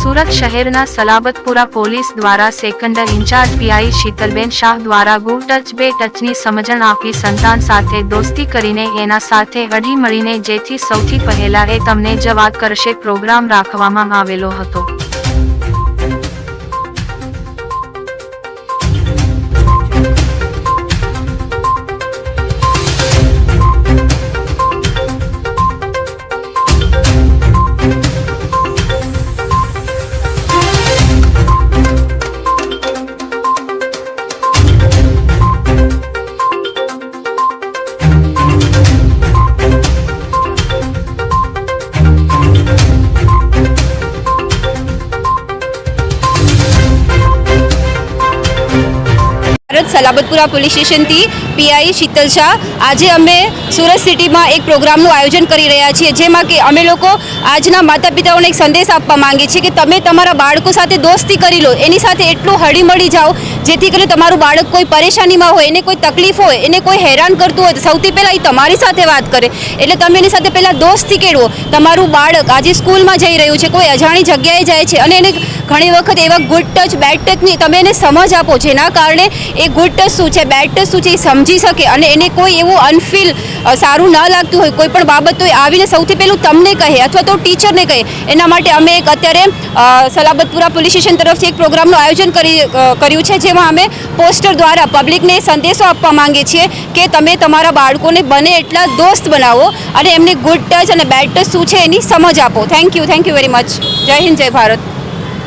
સુરત શહેરના સલાબતપુરા પોલીસ દ્વારા second in charge PI Shitalben Shah દ્વારા ગુ ટચ, બે ટચની સમજણ આપી સંતાન સાથે દોસ્તી કરીને એના સાથે અઢી મળીને જેથી સૌથી પહેલા એ તમને જ વાત કરશે, પ્રોગ્રામ રાખવામાં આવેલો હતો. ભારત સલાબતપુરા પોલીસ સ્ટેશનથી પીઆઈ શીતલ શાહ. આજે અમે સુરત સિટીમાં એક પ્રોગ્રામનું આયોજન કરી રહ્યા છીએ, જેમાં કે અમે લોકો આજના માતા પિતાઓને એક સંદેશ આપવા માંગીએ છીએ કે તમે તમારા બાળકો સાથે દોસ્તી કરી લો. એની સાથે એટલું હળીમળી જાઓ, જેથી કરીને તમારું બાળક કોઈ પરેશાનીમાં હોય, એને કોઈ તકલીફ હોય, એને કોઈ હેરાન કરતું હોય, તો સૌથી પહેલાં એ તમારી સાથે વાત કરે. એટલે તમે એની સાથે પહેલાં દોસ્તી કેળવો. તમારું બાળક આજે સ્કૂલમાં જઈ રહ્યું છે, કોઈ અજાણી જગ્યાએ જાય છે અને એને ઘણી વખત એવા ગુડ ટચ બેડ ટચની તમે એને સમજ આપો, જેના કારણે એ ગુડ ટચ શું છે બેડ ટચ શું છે એ સમજી શકે અને એને કોઈ એવું અનફીલ સારું ન લાગતું હોય, કોઈ પણ બાબત તો આવીને સૌથી પહેલું તમને કહે અથવા તો ટીચરને કહે. એના માટે અમે એક અત્યારે સલાબતપુરા પોલીસ સ્ટેશન તરફથી એક પ્રોગ્રામનું આયોજન કરી કર્યું છે, જેમાં અમે પોસ્ટર દ્વારા પબ્લિકને સંદેશો આપવા માંગીએ છીએ કે તમે તમારા બાળકોને બને એટલા દોસ્ત બનાવો અને એમને ગુડ ટચ અને બેડ ટચ શું છે એની સમજ આપો. Thank you thank you very much Jai Hind, Jai Bharat.